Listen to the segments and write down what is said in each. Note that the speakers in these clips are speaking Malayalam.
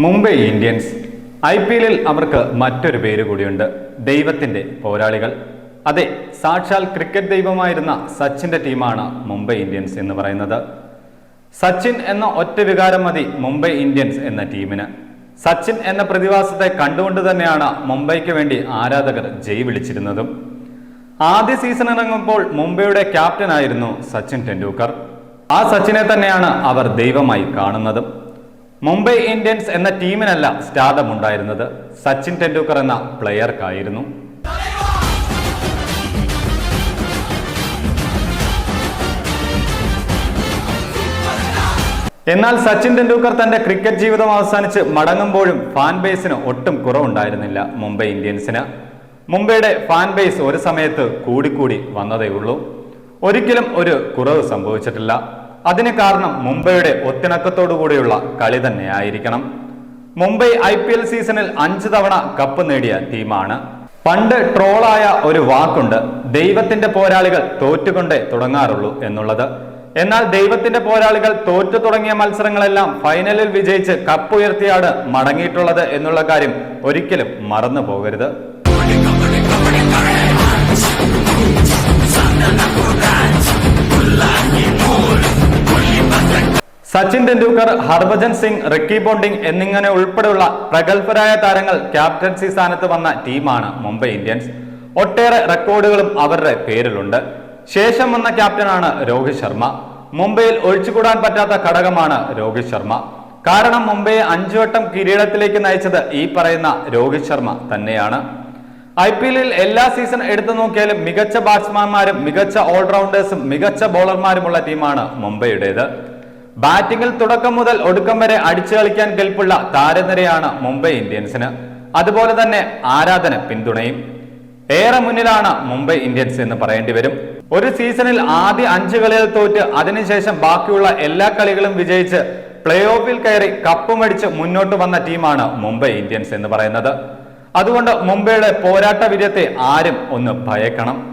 മുംബൈ ഇന്ത്യൻസ്. ഐ പി എല്ലിൽ അവർക്ക് മറ്റൊരു പേര് കൂടിയുണ്ട്. ദൈവത്തിന്റെ പോരാളികൾ. അതെ സാക്ഷാൽ ക്രിക്കറ്റ് ദൈവമായിരുന്ന സച്ചിന്റെ ടീമാണ് മുംബൈ ഇന്ത്യൻസ് എന്ന് പറയുന്നത്. സച്ചിൻ എന്ന ഒറ്റ വികാരം മതി മുംബൈ ഇന്ത്യൻസ് എന്ന ടീമിന്. സച്ചിൻ എന്ന പ്രതിഭാസത്തെ കണ്ടുകൊണ്ട് തന്നെയാണ് മുംബൈക്ക് വേണ്ടി ആരാധകർ ജയ് വിളിച്ചിരുന്നതും. ആദ്യ സീസൺ ഇറങ്ങുമ്പോൾ മുംബൈയുടെ ക്യാപ്റ്റനായിരുന്നു സച്ചിൻ ടെണ്ടുൽക്കർ. ആ സച്ചിനെ തന്നെയാണ് അവർ ദൈവമായി കാണുന്നതും. മുംബൈ ഇന്ത്യൻസ് എന്ന ടീമിനല്ല സ്റ്റാർഡം ഉണ്ടായിരുന്നത് സച്ചിൻ ടെണ്ടുൽക്കർ എന്ന പ്ലെയർക്കായിരുന്നു. എന്നാൽ സച്ചിൻ ടെണ്ടുൽക്കർ തന്റെ ക്രിക്കറ്റ് ജീവിതം അവസാനിച്ച് മടങ്ങുമ്പോഴും ഫാൻ ബേസിന് ഒട്ടും കുറവുണ്ടായിരുന്നില്ല മുംബൈ ഇന്ത്യൻസിന്. മുംബൈയുടെ ഫാൻ ബേസ് ഒരു സമയത്ത് കൂടിക്കൂടി വന്നതേയുള്ളൂ. ഒരിക്കലും ഒരു കുറവ് സംഭവിച്ചിട്ടില്ല. അതിന് കാരണം മുംബൈയുടെ ഒത്തിണക്കത്തോടുകൂടിയുള്ള കളി തന്നെയായിരിക്കണം. മുംബൈ ഐ പി എൽ സീസണിൽ അഞ്ച് തവണ കപ്പ് നേടിയ ടീമാണ്. പണ്ട് ട്രോളായ ഒരു വാക്കുണ്ട് ദൈവത്തിന്റെ പോരാളികൾ തോറ്റുകൊണ്ടേ തുടങ്ങാറുള്ളൂ എന്നുള്ളത്. എന്നാൽ ദൈവത്തിന്റെ പോരാളികൾ തോറ്റു തുടങ്ങിയ മത്സരങ്ങളെല്ലാം ഫൈനലിൽ വിജയിച്ച് കപ്പ് ഉയർത്തിയാണ് മടങ്ങിയിട്ടുള്ളത് എന്നുള്ള കാര്യം ഒരിക്കലും മറന്നു പോകരുത് സച്ചിൻ ടെണ്ടുൽക്കർ ഹർഭജൻ സിംഗ് റിക്കി ബോണ്ടിംഗ് എന്നിങ്ങനെ ഉൾപ്പെടെയുള്ള പ്രഗത്ഭരായ താരങ്ങൾ ക്യാപ്റ്റൻസി സ്ഥാനത്ത് വന്ന ടീമാണ് മുംബൈ ഇന്ത്യൻസ്. ഒട്ടേറെ റെക്കോർഡുകളും അവരുടെ പേരിലുണ്ട്. ശേഷം വന്ന ക്യാപ്റ്റനാണ് രോഹിത് ശർമ്മ. മുംബൈയിൽ ഒഴിച്ചുകൂടാൻ പറ്റാത്ത ഘടകമാണ് രോഹിത് ശർമ്മ. കാരണം മുംബൈയെ അഞ്ചു വട്ടം കിരീടത്തിലേക്ക് നയിച്ചത് ഈ പറയുന്ന രോഹിത് ശർമ്മ തന്നെയാണ്. ഐ പി എല്ലിൽ എല്ലാ സീസൺ എടുത്തു നോക്കിയാലും മികച്ച ബാറ്റ്സ്മാൻമാരും മികച്ച ഓൾറൗണ്ടേഴ്സും മികച്ച ബോളർമാരുമുള്ള ടീമാണ് മുംബൈയുടേത്. ബാറ്റിംഗിൽ തുടക്കം മുതൽ ഒടുക്കം വരെ അടിച്ചു കളിക്കാൻ കെൽപ്പുള്ള താരനിരയാണ് മുംബൈ ഇന്ത്യൻസിന്. അതുപോലെ തന്നെ ആരാധന പിന്തുണയും. ഏറെ മുന്നിലാണ് മുംബൈ ഇന്ത്യൻസ് എന്ന് പറയേണ്ടി വരും. ഒരു സീസണിൽ ആദ്യ അഞ്ച് കളികൾ തോറ്റ് അതിനുശേഷം ബാക്കിയുള്ള എല്ലാ കളികളും വിജയിച്ച് പ്ലേ ഓഫിൽ കയറി കപ്പുമടിച്ച് മുന്നോട്ട് വന്ന ടീമാണ് മുംബൈ ഇന്ത്യൻസ് എന്ന് പറയുന്നത്. അതുകൊണ്ട് മുംബൈയുടെ പോരാട്ട വിജയത്തെ ആരും ഒന്ന് ഭയക്കണം.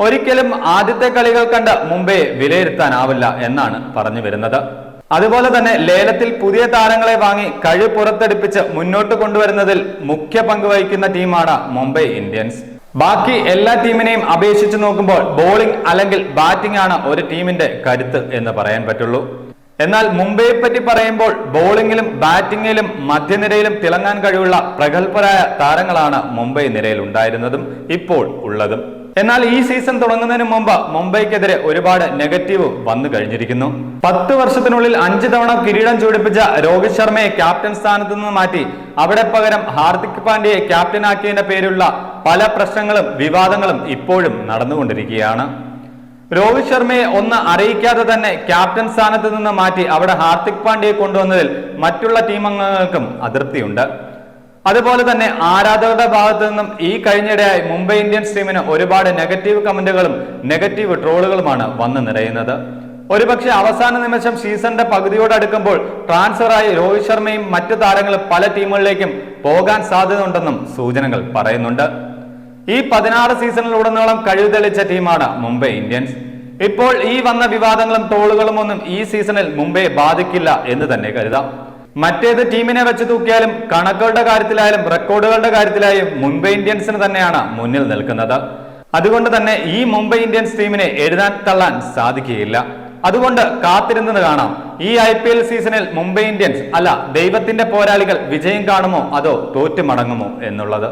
ഒരിക്കലും ആദ്യത്തെ കളികൾ കണ്ട് മുംബൈയെ വിലയിരുത്താനാവില്ല എന്നാണ് പറഞ്ഞു വരുന്നത്. അതുപോലെ തന്നെ ലേലത്തിൽ പുതിയ താരങ്ങളെ വാങ്ങി കഴിവ് പുറത്തെടുപ്പിച്ച് മുന്നോട്ട് കൊണ്ടുവരുന്നതിൽ മുഖ്യ പങ്ക് വഹിക്കുന്ന ടീമാണ് മുംബൈ ഇന്ത്യൻസ്. ബാക്കി എല്ലാ ടീമിനെയും അപേക്ഷിച്ച് നോക്കുമ്പോൾ ബോളിംഗ് അല്ലെങ്കിൽ ബാറ്റിംഗ് ആണ് ഒരു ടീമിന്റെ കരുത്ത് എന്ന് പറയാൻ പറ്റുള്ളൂ. എന്നാൽ മുംബൈയെ പറ്റി പറയുമ്പോൾ ബോളിംഗിലും ബാറ്റിംഗിലും മധ്യനിരയിലും തിളങ്ങാൻ കഴിവുള്ള പ്രഗത്ഭരായ താരങ്ങളാണ് മുംബൈ നിരയിൽ ഉണ്ടായിരുന്നതും ഇപ്പോൾ ഉള്ളതും. എന്നാൽ ഈ സീസൺ തുടങ്ങുന്നതിന് മുമ്പ് മുംബൈക്കെതിരെ ഒരുപാട് നെഗറ്റീവ് വന്നു കഴിഞ്ഞിരിക്കുന്നു. പത്ത് വർഷത്തിനുള്ളിൽ അഞ്ച് തവണ കിരീടം ചൂടിപ്പിച്ച രോഹിത് ശർമ്മയെ ക്യാപ്റ്റൻ സ്ഥാനത്ത് നിന്ന് മാറ്റി അവിടെ പകരം ഹാർദിക് പാണ്ഡ്യയെ ക്യാപ്റ്റനാക്കിയതിന്റെ പേരിലുള്ള പല പ്രശ്നങ്ങളും വിവാദങ്ങളും ഇപ്പോഴും നടന്നുകൊണ്ടിരിക്കുകയാണ്. രോഹിത് ശർമ്മയെ ഒന്ന് അറിയിക്കാതെ തന്നെ ക്യാപ്റ്റൻ സ്ഥാനത്ത് നിന്ന് മാറ്റി അവിടെ ഹാർദിക് പാണ്ഡ്യയെ കൊണ്ടുവന്നതിൽ മറ്റുള്ള ടീം അംഗങ്ങൾക്കും അതൃപ്തിയുണ്ട്. അതുപോലെ തന്നെ ആരാധകരുടെ ഭാഗത്തു നിന്നും ഈ കഴിഞ്ഞിടെയായി മുംബൈ ഇന്ത്യൻസ് ടീമിന് ഒരുപാട് നെഗറ്റീവ് കമന്റുകളും നെഗറ്റീവ് ട്രോളുകളുമാണ് വന്നു നിറയുന്നത്. ഒരുപക്ഷെ അവസാന നിമിഷം സീസണിന്റെ പകുതിയോടടുക്കുമ്പോൾ ട്രാൻസ്ഫറായി രോഹിത് ശർമ്മയും മറ്റു താരങ്ങളും പല ടീമുകളിലേക്കും പോകാൻ സാധ്യതയുണ്ടെന്നും സൂചനകൾ പറയുന്നുണ്ട്. ഈ പതിനാറ് സീസണിലുടനീളം കഴിവ് തെളിച്ച ടീമാണ് മുംബൈ ഇന്ത്യൻസ്. ഇപ്പോൾ ഈ വന്ന വിവാദങ്ങളും ടോളുകളും ഒന്നും ഈ സീസണിൽ മുംബൈ ബാധിക്കില്ല എന്ന് തന്നെ കരുതാം. മറ്റേത് ടീമിനെ വെച്ച് തൂക്കിയാലും കണക്കുകളുടെ കാര്യത്തിലായാലും റെക്കോർഡുകളുടെ കാര്യത്തിലായാലും മുംബൈ ഇന്ത്യൻസിന് തന്നെയാണ് മുന്നിൽ നിൽക്കുന്നത്. അതുകൊണ്ട് തന്നെ ഈ മുംബൈ ഇന്ത്യൻസ് ടീമിനെ എഴുതാൻ തള്ളാൻ സാധിക്കുകയില്ല. അതുകൊണ്ട് കാത്തിരുന്നത് കാണാം. ഈ ഐ പി എൽ സീസണിൽ മുംബൈ ഇന്ത്യൻസ് അല്ല ദൈവത്തിന്റെ പോരാളികൾ വിജയം കാണുമോ അതോ തോറ്റു മടങ്ങുമോ എന്നുള്ളത്.